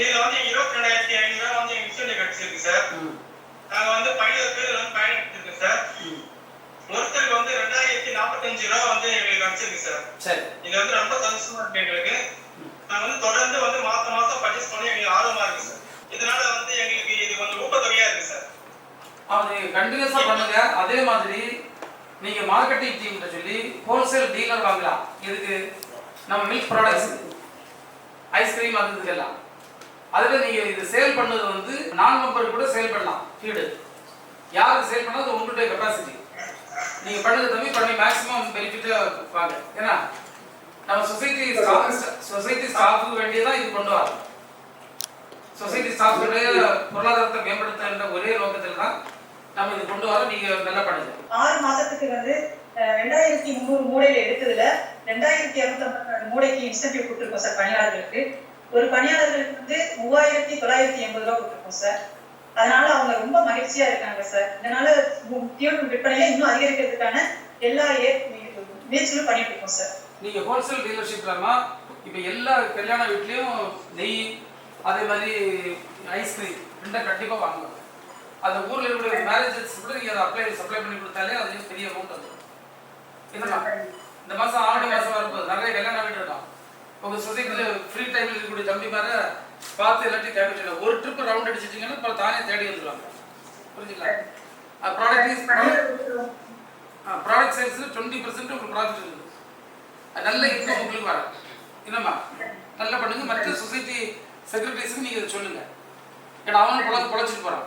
இதுல வந்து இருபத்தி ரெண்டாயிரத்தி ஐநூறு ரூபாய் வந்து எங்க இன்சூரன்ஸ் கிடைச்சிருக்கு சார். நாங்க வந்து பதினோரு பேர் வந்து பயணிச்சிருக்கோம் சார். ஒருத்தருக்கு வந்து ரெண்டாயிரத்தி நாற்பத்தஞ்சு ரூபா வந்து எங்களுக்கு கிடைச்சிருக்கு சார். சரி. இது வந்து ரொம்ப சந்தோஷமா இருக்கு எங்களுக்கு. நாங்க வந்து தொடர்ந்து வந்து மாசம் மாசம் பர்ச்சேஸ் பண்ணி எங்களுக்கு ஆர்வமா இருக்கு சார். இதனால வந்து எங்களுக்கு இது கொஞ்சம் ஊக்கத்தொகையா இருக்கு சார். அது கண்டினியூஸா பண்ணுங்க. அதே மாதிரி நீங்க மார்க்கெட்டிங் டீம் சொல்லி ஹோல்சேல் டீலர் வாங்கலாம். இதுக்கு நம்ம மில்க் ப்ராடக்ட்ஸ் ஐஸ்கிரீம் அது இதுக்கெல்லாம். அதுல நீங்க இது சேல் பண்ணது வந்து நான் மெம்பர் கூட சேல் பண்ணலாம் ஃபீடு யாருக்கு சேல் பண்ணா அது உங்களுடைய கெப்பாசிட்டி நீங்கள் பண்ணது தம்பி பண்ணி மேக்ஸிமம் பெனிஃபிட்டாக வாங்க. ஏன்னா நம்ம சொசைட்டி சொசைட்டி ஸ்டாஃபுக்கு வேண்டியதான் இது கொண்டு வரோம். சொசைட்டி ஸ்டாஃபுடைய பொருளாதாரத்தை மேம்படுத்த ஒரே நோக்கத்தில் தான் நம்ம இது கொண்டு வரோம். நீங்க நல்லா பண்ணுங்க. ஆறு மாதத்துக்கு வந்து ரெண்டாயிரத்தி முந்நூறு மூடையில எடுத்ததுல ரெண்டாயிரத்தி இரநூத்தி மூடைக்கு இன்சென்டிவ் கொடுத்துருக்கோம் சார் பணியாளர்களுக்கு. ஒரு பணியாளர்களுக்கு வந்து மூவாயிரத்தி தொள்ளாயிரத்தி எண்பது ரூபா கொடுத்துருக்கோம் சார் அதனால அவங்க ரொம்ப மகிழ்ச்சியா இருக்காங்க சார் இதனால மு- டியூன் விற்பனையை இன்னும் அதிகரிக்கிறதுக்கான எல்லா ஏ- முயற்சிகளும் பண்ணிட்டு இருக்கோம் சார் நீங்க ஹோல்சேல் டீலர்ஷிப்லமா இப்போ எல்லா கல்யாண வீட்லயும் நெய் அதே மாதிரி ஐஸ்கிரீம் ரெண்டும் கண்டிப்பா வாங்குவாங்க அந்த ஊர்ல இருக்கிற மேரேஜஸ் கூட நீங்க அதை அப்ளை சப்ளை பண்ணி கொடுத்தாலே அதுலயும் பெரிய அமௌண்ட் வந்துடும் இதுதான் இந்த மாசம் ஆடி மாசம் வரும்போது நிறைய கல்யாண வீடு இருக்கும். உங்க சொசைட்டில ஃப்ரீ டைம்ல இருக்கக்கூடிய தம்பி மாதிரி பார்த்து எல்லாத்தையும் கேபிட்டல ஒரு ட்ரிப் ரவுண்ட் அடிச்சிட்டீங்கன்னா அப்புறம் தானே தேடி வந்துருவாங்க. புரிஞ்சுங்களா? ப்ராடக்ட் இஸ் ப்ராடக்ட் சேல்ஸ்ல டுவெண்ட்டி பர்சன்ட் உங்களுக்கு ப்ராஃபிட் இருக்குது. நல்ல இன்கம் உங்களுக்கு வர என்னம்மா? நல்லா பண்ணுங்க. மற்ற சொசைட்டி செக்ரட்டரிஸ்க்கு நீங்க இதை சொல்லுங்க. ஏன்னா அவனும் பொழ பொழைச்சிட்டு போறான்